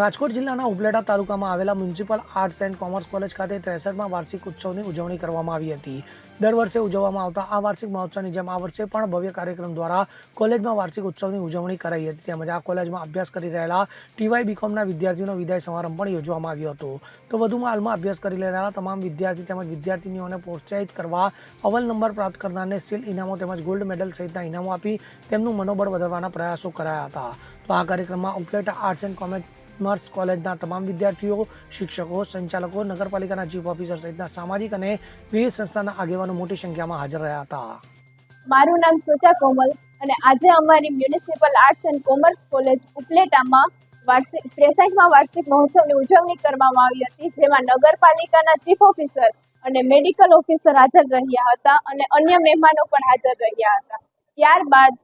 રાજકોટ જિલ્લાના ઉપલેટા તાલુકામાં આવેલા municipal arts and commerce college ખાતે ત્રેસઠમાં વાર્ષિક ઉત્સવની ઉજવણી કરવામાં આવી હતી. દર વર્ષે ઉજવવામાં આવતા આ વાર્ષિક મહોત્સવની જેમ આ વર્ષે પણ ભવ્ય કાર્યક્રમ દ્વારા કોલેજમાં વાર્ષિક ઉત્સવની ઉજવણી કરાઈ હતી. તેમજ આ કોલેજમાં અભ્યાસ કરી રહેલા ટીવાય બીકોમના વિદ્યાર્થીઓનો વિદાય સમારંભ પણ યોજવામાં આવ્યો હતો. તો વધુમાં હાલમાં અભ્યાસ કરી રહેલા તમામ વિદ્યાર્થી તેમજ વિદ્યાર્થીનીઓને પ્રોત્સાહિત કરવા અવલ નંબર પ્રાપ્ત કરનારને સિલ ઇનામો તેમજ ગોલ્ડ મેડલ સહિતના ઇનામો આપી તેમનું મનોબળ વધારવાના પ્રયાસો કરાયા હતા. તો આ કાર્યક્રમમાં ઉપલેટા આર્ટ્સ એન્ડ કોમર્સ કોલેજના તમામ વિદ્યાર્થીઓ, શિક્ષકો, સંચાલકો, નગરપાલિકાના ચીફ ઓફિસર સહિતના સામાજિક અને વિવિધ સંસ્થાના આગેવાનો મોટી સંખ્યામાં હાજર રહ્યા હતા. મારું નામ સોચા કોમલ અને આજે અમારી municipal arts and commerce college ઉપલેટામાં વાર્ષિક, ત્રેસઠમાં વાર્ષિક મહોત્સવની ઉજવણી કરવામાં આવી હતી, જેમાં નગરપાલિકાના ચીફ ઓફિસર અને મેડિકલ ઓફિસર હાજર રહ્યા હતા અને અન્ય મહેમાનો પણ હાજર રહ્યા હતા. ત્યારબાદ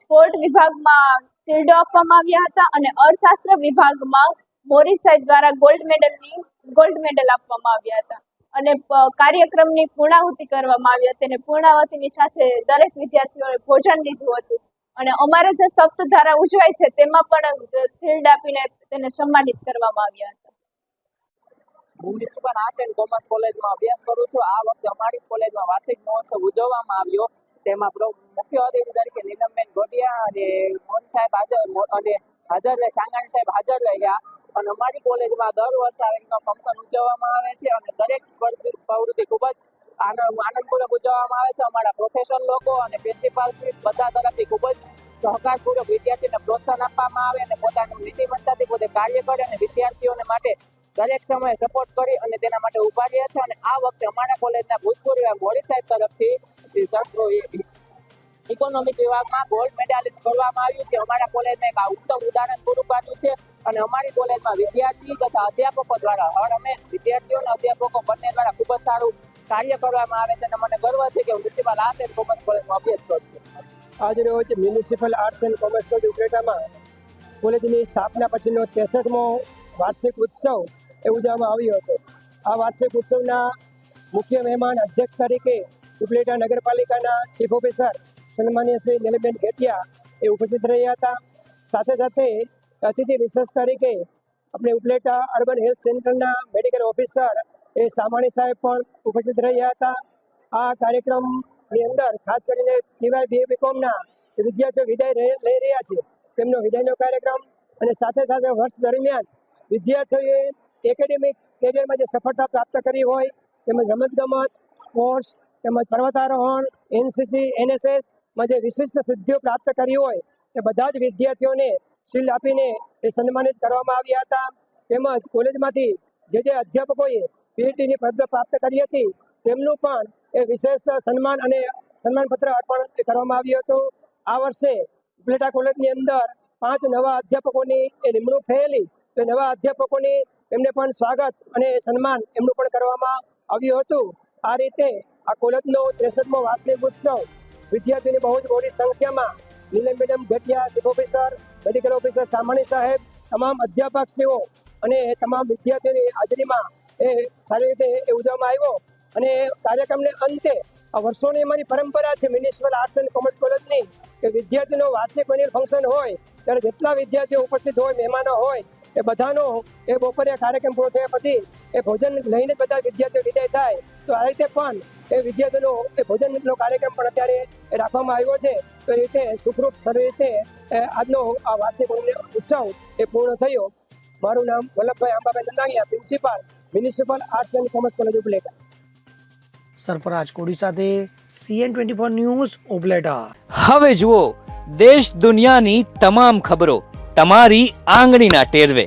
સ્પોર્ટ વિભાગમાં શિલ્ડો આપવામાં આવ્યા હતા અને અર્થશાસ્ત્ર વિભાગમાં મોરી દ્વારા ગોલ્ડ મેડલની ગોલ્ડ મેડલ આપવામાં આવ્યા હતા. અને કાર્યક્રમની પૂર્ણાહુતિ કરવામાં આવી હતી અને પૂર્ણાહુતિની સાથે દરેક વિદ્યાર્થીઓએ ભોજન લીધું હતું. અને અમારે જે સપ્તધારા ઉજવાય છે તેમાં પણ શિલ્ડ આપીને તેને સન્માનિત કરવામાં આવ્યા હતા. મ્યુનિસિપલ આર્ટ્સ એન્ડ કોમર્સ કોલેજમાં અભ્યાસ કરું છું. આ વખતે અમારી કોલેજમાં વાર્ષિક મહોત્સવ ઉજવવામાં આવ્યો. તેમાં મુખ્ય અતિથિ તરીકે નીલમબેન ગોટિયા અને મોહન સાહેબ હાજર અને હાજર રહે, સાંગાણી સાહેબ હાજર રહ્યા. અને અમારી કોલેજમાં દર વર્ષે આ ફંક્શન ઉજવવામાં આવે છે અને દરેક પ્રવૃત્તિ ખૂબ જ આનંદ, આનંદપૂર્વક ઉજવવામાં આવે છે. અમારા પ્રોફેસર લોકો અને પ્રિન્સિપાલ શ્રી બધા તરફથી ખૂબ જ સહકારપૂર્વક વિદ્યાર્થીને પ્રોત્સાહન આપવામાં આવે અને પોતાનું નીતિમત્તાથી પોતે કાર્ય કરે અને વિદ્યાર્થીઓને માટે દરેક સમયે સપોર્ટ કરી અને તેના માટે ઊભા રહ્યા છે. અને આ વખતે અમારા કોલેજના ભૂતપૂર્વ મોડી સાહેબ તરફથી સંસ્કૃત ઇકોનોમિક્સ વિભાગમાં ગોલ્ડ મેડાલિસ્ટ કરવામાં આવ્યું છે. અમારા કોલેજમાં એક ઉત્તમ ઉદાહરણ પૂરું પાડ્યું છે. અને અમારી કોલેજમાં વિદ્યાર્થી તથા અધ્યાપકો દ્વારા હર હંમેશ વિદ્યાર્થીઓ અને અધ્યાપકો બંને દ્વારા ખૂબ જ સારું કાર્ય કરવામાં આવે છે અને મને ગર્વ છે કે હું મ્યુનિસિપલ આર્ટ્સ એન્ડ કોમર્સ કોલેજમાં અભ્યાસ કરું છું. આજરોજ municipal arts and commerce college કોલેજની સ્થાપના પછીનો ત્રેસઠમો વાર્ષિક ઉત્સવ એ ઉજવવામાં આવ્યો હતો. આ વાર્ષિક ઉત્સવના મુખ્ય મહેમાન અધ્યક્ષ તરીકે ઉપલેટા નગરપાલિકાના ચીફ ઓફિસર સન્માનીય શ્રી નીલબેન ઘેટિયા એ ઉપસ્થિત રહ્યા હતા. સાથે સાથે અતિથિ વિશેષ તરીકે આપણે ઉપલેટા અર્બન હેલ્થ સેન્ટરના મેડિકલ ઓફિસર એ સામાણી સાહેબ પણ ઉપસ્થિત રહ્યા હતા. આ કાર્યક્રમની અંદર ખાસ કરીને ટીવાય બી બીકોમના વિદ્યાર્થીઓ વિદાય લઈ રહ્યા છે. તેમનો વિદાયનો કાર્યક્રમ અને સાથે સાથે વર્ષ દરમિયાન વિદ્યાર્થીઓએ એકેડેમિક કેરિયરમાં જે સફળતા પ્રાપ્ત કરી હોય તેમજ રમતગમત સ્પોર્ટ્સ તેમજ પર્વતારોહણ એનસીસી એનએસએસમાં જે વિશિષ્ટ સિદ્ધિઓ પ્રાપ્ત કરી હોય, તે બધા જ વિદ્યાર્થીઓને શિલ્ડ આપીને એ સન્માનિત કરવામાં આવ્યા હતા. તેમજ કોલેજમાંથી જે જે અધ્યાપકોએ પીએચડીની પદવી પ્રાપ્ત કરી હતી, તેમનું પણ એ વિશેષ સન્માન અને સન્માનપત્ર અર્પણ કરવામાં આવ્યું હતું. આ વર્ષે ઉપલેટા કોલેજની અંદર પાંચ નવા અધ્યાપકોની એ નિમણૂક થયેલી. તો નવા અધ્યાપકોની એમને પણ સ્વાગત અને સન્માન એમનું પણ કરવામાં આવ્યું હતું. આ રીતે આ કોલેજનો ત્રેસઠમો વાર્ષિક ઉત્સવ. વિદ્યાર્થીની બહુ જ મોટી સંખ્યામાં Neelam madam Ghatiya chief officer, medical officer Samani સાહેબ, તમામ અધ્યાપકશ્રીઓ અને તમામ વિદ્યાર્થીઓની હાજરીમાં એ સારી રીતે એ ઉજવવામાં આવ્યો. અને કાર્યક્રમને અંતે આ વર્ષોની અમારી પરંપરા છે મ્યુનિસિપલ આર્ટ્સ એન્ડ કોમર્સ કોલેજની કે વિદ્યાર્થીનો વાર્ષિક એન્યુઅલ ફંક્શન હોય, ત્યારે જેટલા વિદ્યાર્થીઓ ઉપસ્થિત હોય, મહેમાનો હોય, એ બધાનો એ બપોરે કાર્યક્રમ પૂરો થયા પછી એ ભોજન લઈને બધા વિદ્યાર્થીઓ વિદાય તો આ રીતે પણ એ વિદ્યાર્થીઓનો એ ભોજનનો કાર્યક્રમ પણ અત્યારે રાખવામાં આવ્યો છે. તો એ રીતે સુખરૂપ સારી રીતે આજનો આ વાર્ષિક ઉત્સવ એ પૂર્ણ થયો. મારું નામ Vallabhbhai Ambabhai Nandaniya principal municipal arts and commerce college Upleta. Sarfaraj Kodi સાથે CN twenty four news Upleta. હવે જુઓ દેશ દુનિયાની તમામ ખબરો તમારી આંગળીના ટેરવે.